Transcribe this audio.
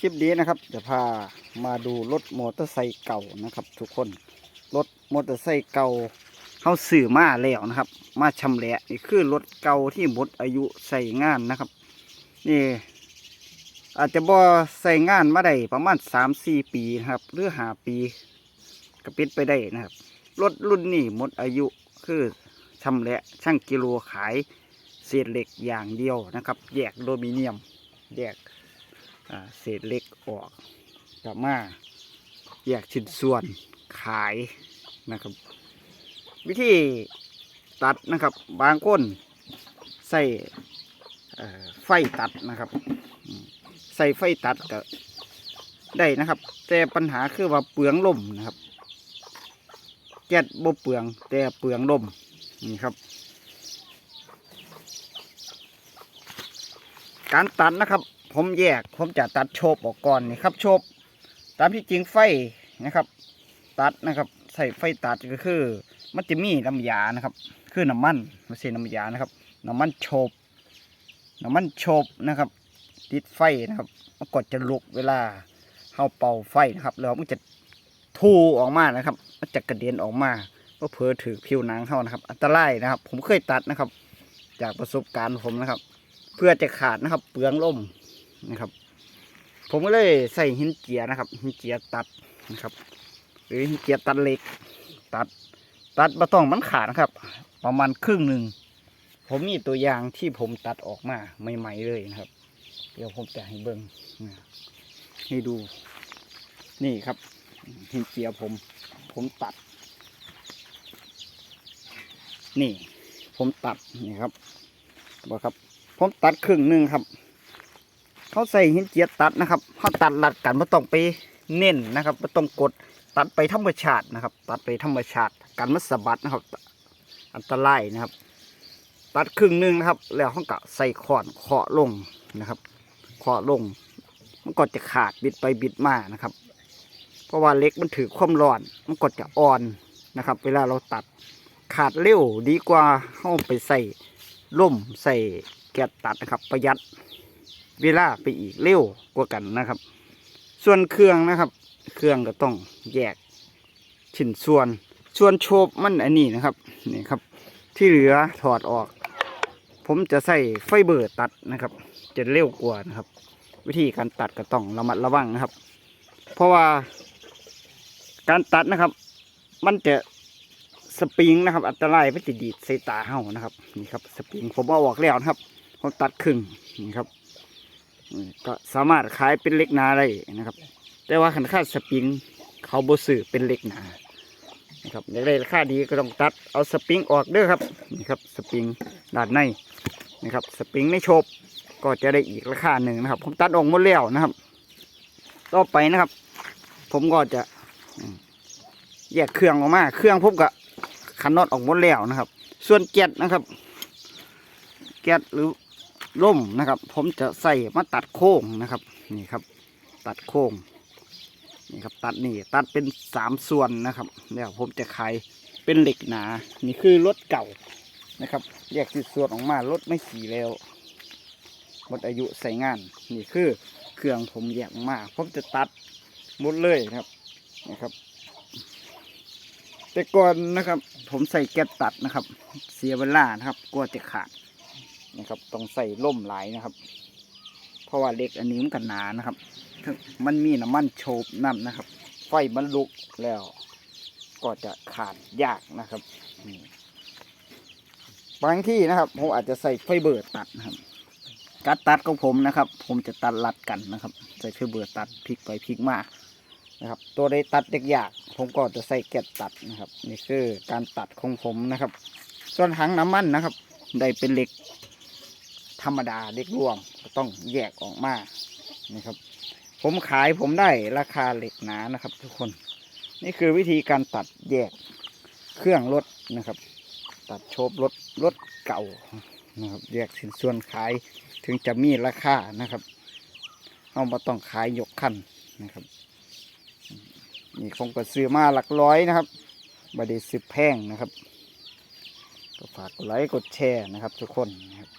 คลิปนี้นะครับจะพามาดูรถมอเตอร์ไซค์เก่านะครับ ทุกคนรถมอเตอร์ไซค์เก่าเขาสื่อมาแล้วนะครับ มาชำแหละนี่คือรถเก่าที่หมดอายุใส่งานนะครับ นี่ อาจจะบ่ใส่งานมาได้ประมาณสามสี่ปีนะครับ หรือหาปีก็ปิดไปได้นะครับรถรุ่นนี้หมดอายุคือชำแหละช่างกิโลขายเศษเหล็กอย่างเดียวนะครับ แยกโดมิเนียมแยก เศษเล็กออกกลับมาแยกชิ้นส่วนขายนะครับ วิธีตัดนะครับ บางคนใส่ไฟตัดนะครับ ใส่ไฟตัดก็ได้นะครับ แต่ปัญหาคือว่าเปลืองลมนะครับแก๊สบ่เปลือง แต่เปลืองลมนี่ครับ การตัดนะครับ ผมแยกผมจะตัดโชบออกก่อนนี่ครับโชบตามที่จริงไฟนะครับ ตัดนะครับใส่ไฟตัดก็คือ มันจะมีน้ำยานะครับ คือน้ำมันไม่ใช่น้ำยานะครับน้ำมันโชบน้ำมันโชบนะครับ ติดไฟนะครับมันก็จะลุกเวลาเข้าเป่าไฟนะครับ แล้วมันจะทูออกมานะครับมันจะกระเด็นออกมาก็เพอถือผิวหนังเข้านะครับ อันตรายนะครับ ผมเคยตัดนะครับ จากประสบการณ์ผมนะครับ เพื่อจะขาดนะครับ เปลืองล่ม นะครับ ผมก็เลยใส่หินเจียนะครับ หินเจียตัดนะครับ หรือหินเจียตัดเหล็ก ตัด ตัดมาต้องมันขาดนะครับ ประมาณครึ่งหนึ่งผมมีตัวอย่างที่ผมตัดออกมาใหม่ๆเลยนะครับ เดี๋ยวผมจะให้เบิ้งให้ดู นี่ครับหินเจียผม ผมตัด นี่ ผมตัดนี่ครับบอกครับ ผมตัดครึ่งหนึ่งครับ เขาใส่หินเจียตัดนะครับเขาตัดหลัดกันไม่ต้องไปเน้นนะครับไม่ต้องกดตัดไปธรรมชาตินะครับ ตัดไปธรรมชาติกันมัสะบัดนะครับ อันตรายนะครับ ตัดครึ่งหนึ่งนะครับ แล้วเขาก็ใส่ขอนเคาะลงนะครับเคาะลง มันก็จะขาดบิดไปบิดมานะครับ เพราะว่าเล็กมันถือความร้อน มันก็จะอ่อนนะครับ เวลาเราตัดขาดเร็วดีกว่าเข้าไปใส่ล่มใส่แกะตัดนะครับ ประหยัด เวลาไปอีกเร็วกว่ากันนะครับ ส่วนเครื่องนะครับ เครื่องก็ต้องแยกชิ้นส่วน ส่วนโชบมันอันนี้นะครับนี่ครับ ที่เหลือถอดออก ผมจะใส่ไฟเบอร์ตัดนะครับ จะเร็วกว่านะครับ วิธีการตัดก็ต้องระมัดระวังนะครับ เพราะว่าการตัดนะครับ มันจะสปริงนะครับ อันตรายมันจะดีดใส่ตาเห่านะครับนี่ครับ สปริงผมเอาออกแล้วนะครับผมตัดครึ่งนี่ครับ ก็สามารถขายเป็นเล็กหนาได้นะครับ แต่ว่าขันค่าสปริงเขาบสื่อเป็นเล็กหนานะครับอยากได้ราคาดีก็ต้องตัดเอาสปริงออกเด้อครับนี่ครับสปริงด้านในนะครับสปริงในโชบก็จะได้อีกราคาหนึ่งนะครับ ผมตัดออกหมดแล้วนะครับ ต่อไปนะครับ ผมก็จะแยกเครื่องออกมา เครื่องผมก็ขันน็อตออกหมดแล้วนะครับ ส่วนแก๊สนะครับ แก๊สหรือ ร่มนะครับ ผมจะใส่มาตัดโค้งนะครับ นี่ครับ ตัดโค้งนี่ครับ ตัดนี่ตัดเป็นสามส่วนนะครับแล้วผมจะขายเป็นเหล็กหนา นี่คือรถเก่านะครับ แยกสิส่วนออกมารถไม่ขี่แล้วหมดอายุใส่งาน นี่คือเครื่องผมแยกมาผมจะตัดหมดเลยครับนะครับ แต่ก่อนนะครับ ผมใส่แก๊สตัดนะครับ เสียเวลานะครับกลัวจะขาด นะครับต้องใส่ล่มหลายนะครับ เพราะว่าเหล็กอันนี้มันกันหนานะครับ มันมีน้ำมันโชบน้ำนะครับ ไฟมันลุกแล้ว ก็จะขาดยากนะครับบางที่นะครับ ผมอาจจะใส่ไฟเบอร์ตัดนะครับการตัดของผมนะครับ ผมจะตัดลัดกันนะครับ ใส่ไฟเบอร์ตัดพลิกไปพลิกมานะครับ ตัวใดตัดยากๆผมก็จะใส่แกะตัดนะครับ นี่คือการตัดของผมนะครับ ส่วนถังน้ำมันนะครับ ได้เป็นเหล็ก ธรรมดาเล็กรวงก็ต้องแยกออกมานะครับ ผมขายผมได้ราคาเหล็กหนานะครับ ทุกคน นี่คือวิธีการตัดแยกเครื่องรถนะครับ ตัดโชบรถรถเก่านะครับ แยกสินส่วนขายถึงจะมีราคานะครับเอามาต้องขายยกขั้นนะครับนี่คงก็ซื้อมาหลักร้อยนะครับบดีซื้อแพงนะครับ ก็ฝากกดไลค์กดแชร์นะครับทุกคนนะครับ